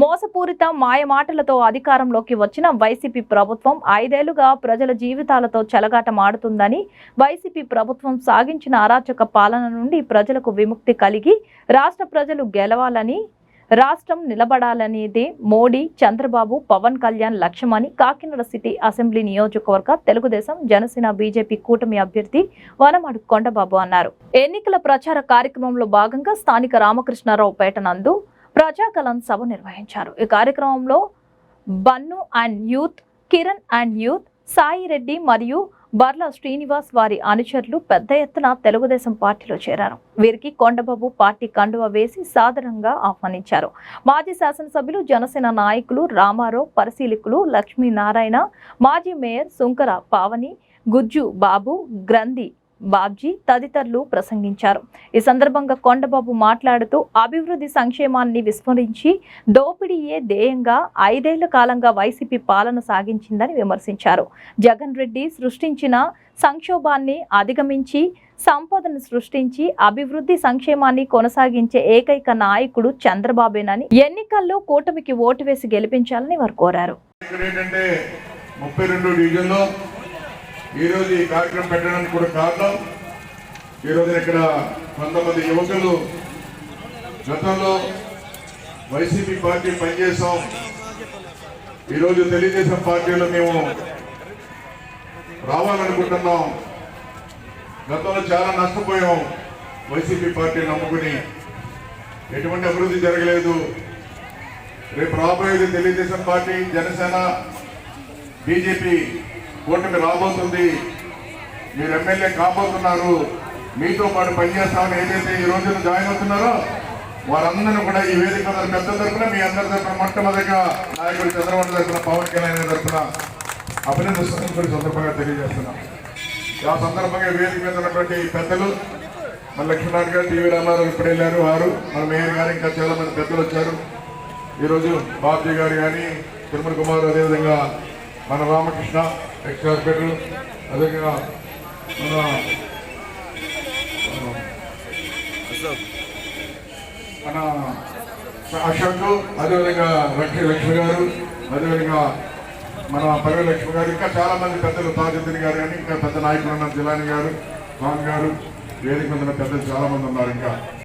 మోసపూరిత మాయమాటలతో అధికారంలోకి వచ్చిన వైసీపీ ప్రభుత్వం ఐదేళ్ళుగా ప్రజల జీవితాలతో చెలగాటమాడుతుందని వైసీపీ ప్రభుత్వం సాగించిన అరాచక పాలన నుండి ప్రజలకు విముక్తి కలిగి రాష్ట్ర ప్రజలు గెలవాలని రాష్ట్రం నిలబడాలనేది మోడీ చంద్రబాబు పవన్ కళ్యాణ్ లక్ష్యమని కాకినాడ సిటీ అసెంబ్లీ నియోజకవర్గ తెలుగుదేశం జనసేన బీజేపీ కూటమి అభ్యర్థి వనమాడు కొండబాబు అన్నారు. ఎన్నికల ప్రచార కార్యక్రమంలో భాగంగా స్థానిక రామకృష్ణారావు పేట నందు ప్రజాకలన్ సభ నిర్వహించారు. ఈ కార్యక్రమంలో Bannu and youth Kiran and youth Sai Reddy మరియు బర్ల శ్రీనివాస్ వారి అనుచరులు పెద్ద ఎత్తున తెలుగుదేశం పార్టీలో చేరారు. వీరికి కొండబాబు పార్టీ కండువ వేసి సాధారణంగా ఆహ్వానించారు. మాజీ శాసనసభ్యులు జనసేన నాయకులు రామారావు పరిశీలకులు లక్ష్మీనారాయణ మాజీ మేయర్ సుంకర పావని గుజ్జు బాబు గ్రంథి బాబ్జీ తదితరులు ప్రసంగించారు. ఈ సందర్భంగా కొండబాబు మాట్లాడుతూ అభివృద్ధి సంక్షేమాన్ని విస్మరించి దోపిడీయే ధ్యేయంగా ఐదేళ్ళ కాలంగా వైసీపీ పాలన సాగించిందని విమర్శించారు. జగన్ రెడ్డి సృష్టించిన సంక్షోభాన్ని అధిగమించి సంపదను సృష్టించి అభివృద్ధి సంక్షేమాన్ని కొనసాగించే ఏకైక నాయకుడు చంద్రబాబేనని ఎన్నికల్లో కూటమికి ఓటు వేసి గెలిపించాలని వారు కోరారు. ముప్పై రెండు డివిజన్లో ఈరోజు ఈ కార్యక్రమం పెట్టడానికి కూడా కారణం ఈరోజు ఇక్కడ కొంతమంది యువకులు గతంలో వైసీపీ పార్టీ పనిచేసాం ఈరోజు తెలుగుదేశం పార్టీలో మేము రావాలనుకుంటున్నాం. గతంలో చాలా నష్టపోయాం వైసీపీ పార్టీ నమ్ముకుని. ఎటువంటి అభివృద్ధి జరగలేదు. రేపు రాబోయేది తెలుగుదేశం పార్టీ జనసేన బీజేపీ కూటమి రాబోతుంది. మీరు ఎమ్మెల్యే కాబోతున్నారు. మీతో పాటు పనిచేస్తామని ఏదైతే ఈ రోజున జాయిన్ అవుతున్నారో వారందరూ కూడా ఈ వేదిక పెద్ద తరపున మీ అందరి తరఫున మొట్టమొదటిగా నాయకుడు చంద్రబాబు తరఫున పవన్ కళ్యాణ్ తరఫున తరపున అభినందిస్తున్నాం సందర్భంగా తెలియజేస్తున్నాం. ఆ సందర్భంగా వేదిక మీద ఉన్నటువంటి పెద్దలు మన లక్ష్మీనారాయణ గారు టీవీ రామారావు ఇప్పుడు వెళ్ళారు వారు మన మేయర్ గారు ఇంకా చాలా మంది పెద్దలు వచ్చారు. ఈరోజు బాబ్జీ గారు కానీ తిరుమల కుమార్ అదేవిధంగా మన రామకృష్ణ ఎక్స్ హాస్పిటల్ అదేవిధంగా మన మన అశోక్ అదేవిధంగా లక్ష్మి లక్ష్మి గారు అదేవిధంగా మన పర్వ లక్ష్మి గారు ఇంకా చాలామంది పెద్దలు తాజుద్దీన్ గారు కానీ ఇంకా పెద్ద నాయకులు ఉన్నారు జిలాని గారు ఖాన్ గారు వేదిక మీద పెద్దలు చాలామంది ఉన్నారు ఇంకా.